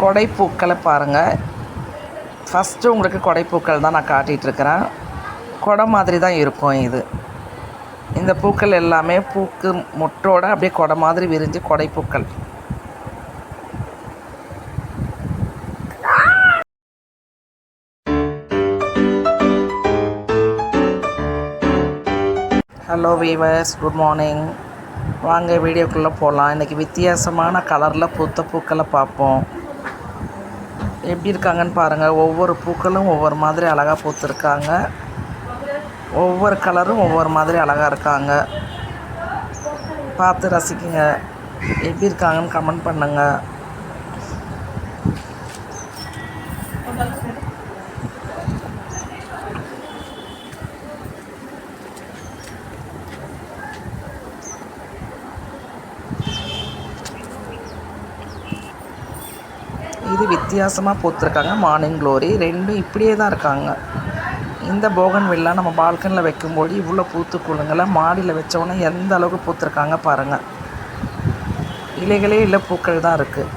கொடைப்பூக்களை பாருங்கள் ஃபஸ்ட்டு உங்களுக்கு கொடைப்பூக்கள் தான் நான் காட்டிகிட்ருக்கிறேன் கொடை மாதிரி தான் இருக்கும் இது. இந்த பூக்கள் எல்லாமே பூக்கு மொட்டோட அப்படியே கொடை மாதிரி விரிஞ்சு கொடைப்பூக்கள். ஹலோ வீவர்ஸ் குட் மார்னிங் வாங்க வீடியோக்குள்ளே போகலாம் இன்றைக்கி வித்தியாசமான கலரில் பூத்த பூக்களை பார்ப்போம். எப்படி இருக்காங்கன்னு பாருங்கள் ஒவ்வொரு பூக்களும் ஒவ்வொரு மாதிரி அழகாக பூத்துருக்காங்க. ஒவ்வொரு கலரும் ஒவ்வொரு மாதிரி அழகாக இருக்காங்க. பார்த்து ரசிக்குங்க. எப்படி இருக்காங்கன்னு கமெண்ட் பண்ணுங்கள் இது வித்தியாசமாக பூத்துருக்காங்க. மார்னிங் க்ளோரி ரெண்டும் இப்படியே தான் இருக்காங்க. இந்த போகன் வில்லா நம்ம பால்கனியில் வைக்கும்போது இவ்வளோ பூத்து குழுங்களை மாடியில் வச்சோன்னே எந்த அளவுக்கு பூத்துருக்காங்க பாருங்கள் இலைகளே இல்லை பூக்கள் தான் இருக்குது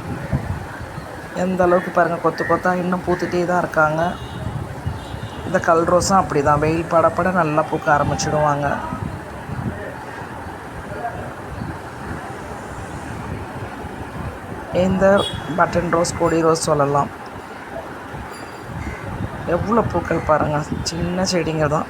எந்த அளவுக்கு பாருங்கள் கொத்து கொத்தா இன்னும் பூத்துட்டே தான் இருக்காங்க. இந்த கல் ரோஸும் அப்படி தான் வெயில் படப்பட நல்லா பூக்க ஆரம்பிச்சிடுவாங்க. இந்த பட்டன் ரோஸ் கொடி ரோஸ் சொல்லலாம். எவ்வளோ பூக்கள் பாருங்கள் சின்ன செடிங்க தான்.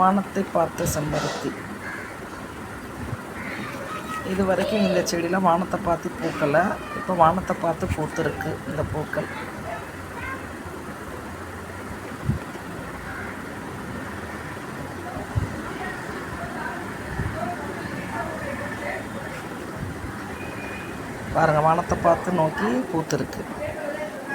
வானத்தை பார்த்த செம்பருத்தி. இது வரைக்கும் இந்த செடியில் வானத்தை பார்த்து பூக்கலை. இப்போ வானத்தை பார்த்து பூத்துருக்கு இந்த பூக்கள். பாருங்கள் வானத்தை பார்த்து நோக்கி பூத்துருக்கு.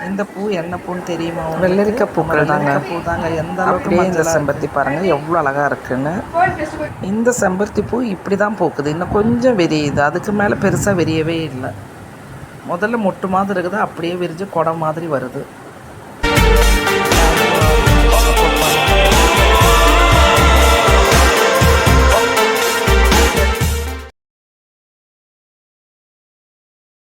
இந்த பூ என்ன பூன்னு தெரியுமா வெள்ளரிக்காய் பூக்கள் தாங்க. பூ தாங்க. எந்த அளவுக்கு இந்த செம்பருத்தி பாருங்கள் எவ்வளோ அழகாக இருக்குன்னு. இந்த செம்பருத்தி பூ இப்படி தான் பூக்குது. இன்னும் கொஞ்சம் விரியுது அதுக்கு மேலே பெருசாக விரியவே இல்லை. முதல்ல மொட்டு மாதிரி இருக்குது அப்படியே விரிஞ்சு குடம் மாதிரி வருது.